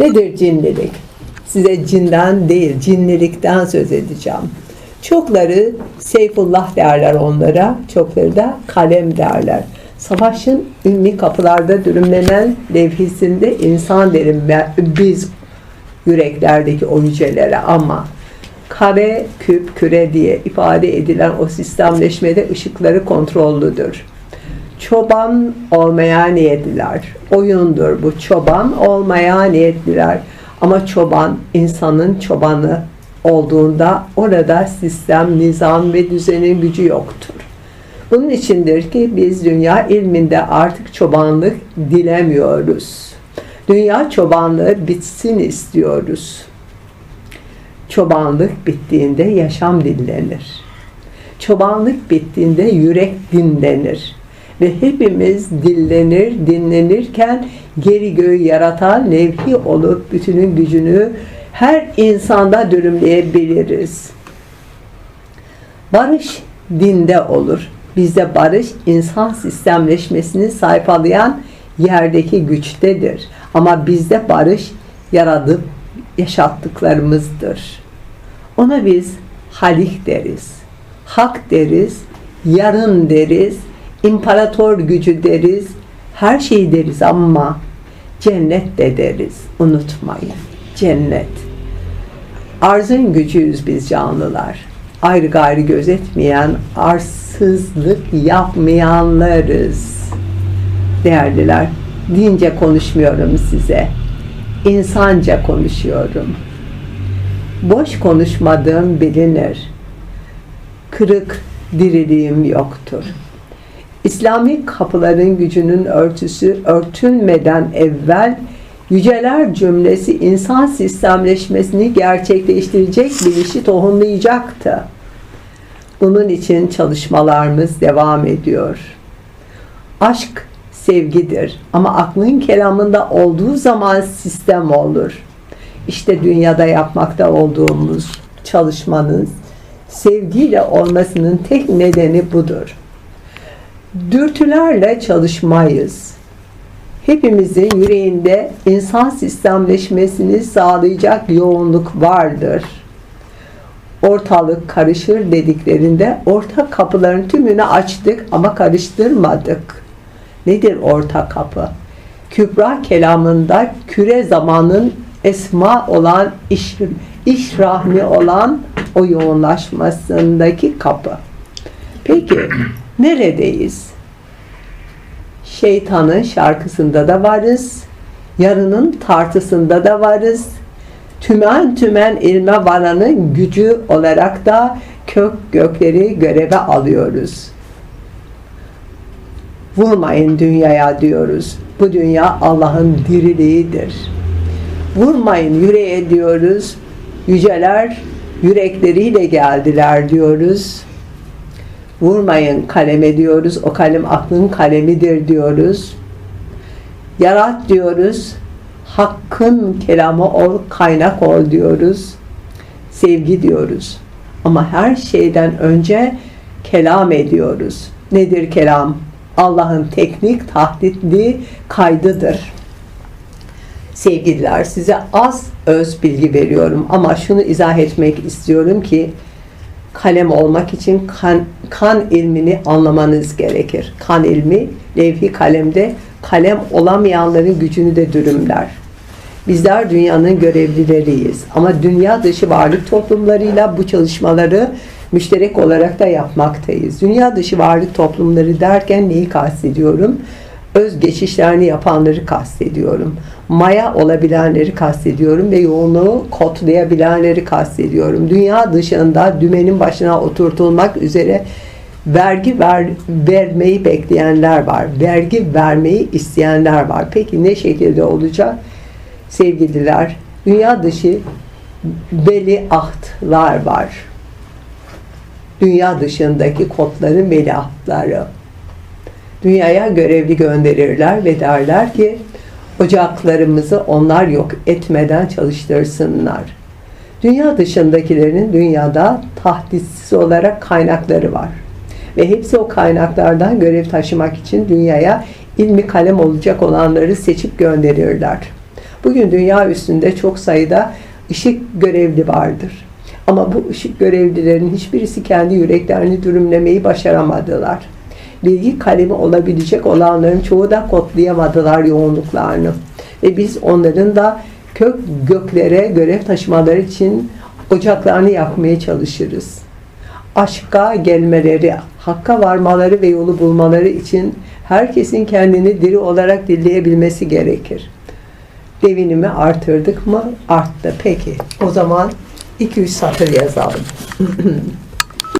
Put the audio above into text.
Nedir cinlilik? Size cinden değil, cinlilikten söz edeceğim. Çokları Seyfullah derler onlara, çokları da kalem derler. Savaşın ünlü kapılarda dürümlenen levhisinde insan derim biz yüreklerdeki o yücelere ama kare, küp, küre diye ifade edilen o sistemleşmede ışıkları kontrollüdür. Çoban olmaya niyetliler. Oyundur bu çoban olmaya niyetliler. Ama çoban insanın çobanı olduğunda orada sistem, nizam ve düzenin gücü yoktur. Bunun içindir ki biz dünya ilminde artık çobanlık dilemiyoruz. Dünya çobanlığı bitsin istiyoruz. Çobanlık bittiğinde yaşam dinlenir. Çobanlık bittiğinde yürek dinlenir. Ve hepimiz dillenir, dinlenirken geri göğü yaratan nevhi olup bütünün gücünü her insanda dürümleyebiliriz. Barış dinde olur. Bizde barış insan sistemleşmesini sayfalayan yerdeki güçtedir. Ama bizde barış yaradıp yaşattıklarımızdır. Ona biz halik deriz, hak deriz, yarın deriz, imparator gücü deriz, her şeyi deriz ama cennet de deriz. Unutmayın. Cennet. Arzın gücüyüz biz canlılar. Ayrı gayrı gözetmeyen, arsızlık yapmayanlarız. Değerliler, dince konuşmuyorum size. İnsanca konuşuyorum. Boş konuşmadığım bilinir. Kırık diriliğim yoktur. İslami kapıların gücünün örtüsü örtülmeden evvel yüceler cümlesi insan sistemleşmesini gerçekleştirecek bilişi tohumlayacaktı. Bunun için çalışmalarımız devam ediyor. Aşk sevgidir ama aklın kelamında olduğu zaman sistem olur. İşte dünyada yapmakta olduğumuz çalışmanın sevgiyle olmasının tek nedeni budur. Dürtülerle çalışmayız. Hepimizin yüreğinde insan sistemleşmesini sağlayacak yoğunluk vardır. Ortalık karışır dediklerinde orta kapıların tümünü açtık ama karıştırmadık. Nedir orta kapı? Kübra kelamında küre zamanın esma olan iş, iş rahmi olan o yoğunlaşmasındaki kapı. Peki neredeyiz? Şeytanın şarkısında da varız. Yarının tartısında da varız. Tümen tümen ilme varanın gücü olarak da kök gökleri göreve alıyoruz. Vurmayın dünyaya diyoruz. Bu dünya Allah'ın diriliğidir. Vurmayın yüreğe diyoruz. Yüceler yürekleriyle geldiler diyoruz. Vurmayın kaleme diyoruz. O kalem aklın kalemidir diyoruz. Yarat diyoruz. Hakkın kelamı ol, kaynak ol diyoruz. Sevgi diyoruz. Ama her şeyden önce kelam ediyoruz. Nedir kelam? Allah'ın teknik, tahditli kaydıdır. Sevgililer size az öz bilgi veriyorum ama şunu izah etmek istiyorum ki kalem olmak için kan, kan ilmini anlamanız gerekir. Kan ilmi levhi kalemde kalem olamayanların gücünü de dürümler. Bizler dünyanın görevlileriyiz ama dünya dışı varlık toplumlarıyla bu çalışmaları müşterek olarak da yapmaktayız. Dünya dışı varlık toplumları derken neyi kastediyorum? Öz geçişlerini yapanları kastediyorum. Maya olabilenleri kastediyorum ve yoğunluğu kodlayabilenleri kastediyorum. Dünya dışında dümenin başına oturtulmak üzere vergi ver, vermeyi bekleyenler var. Vergi vermeyi isteyenler var. Peki ne şekilde olacak? Sevgililer, dünya dışı veliahtlar var. Dünya dışındaki kodların veliahtları. Dünyaya görevli gönderirler ve derler ki ocaklarımızı onlar yok etmeden çalıştırsınlar. Dünya dışındakilerin dünyada tahdissiz olarak kaynakları var. Ve hepsi o kaynaklardan görev taşımak için dünyaya ilmi kalem olacak olanları seçip gönderirler. Bugün dünya üstünde çok sayıda ışık görevli vardır. Ama bu ışık görevlilerin hiçbirisi kendi yüreklerini dürümlemeyi başaramadılar. Bilgi kalemi olabilecek olanların çoğu da kodlayamadılar yoğunluklarını. Ve biz onların da kök göklere görev taşımaları için ocaklarını yakmaya çalışırız. Aşka gelmeleri, hakka varmaları ve yolu bulmaları için herkesin kendini diri olarak dinleyebilmesi gerekir. Devinimi artırdık mı? Arttı. Peki. O zaman 2-3 satır yazalım.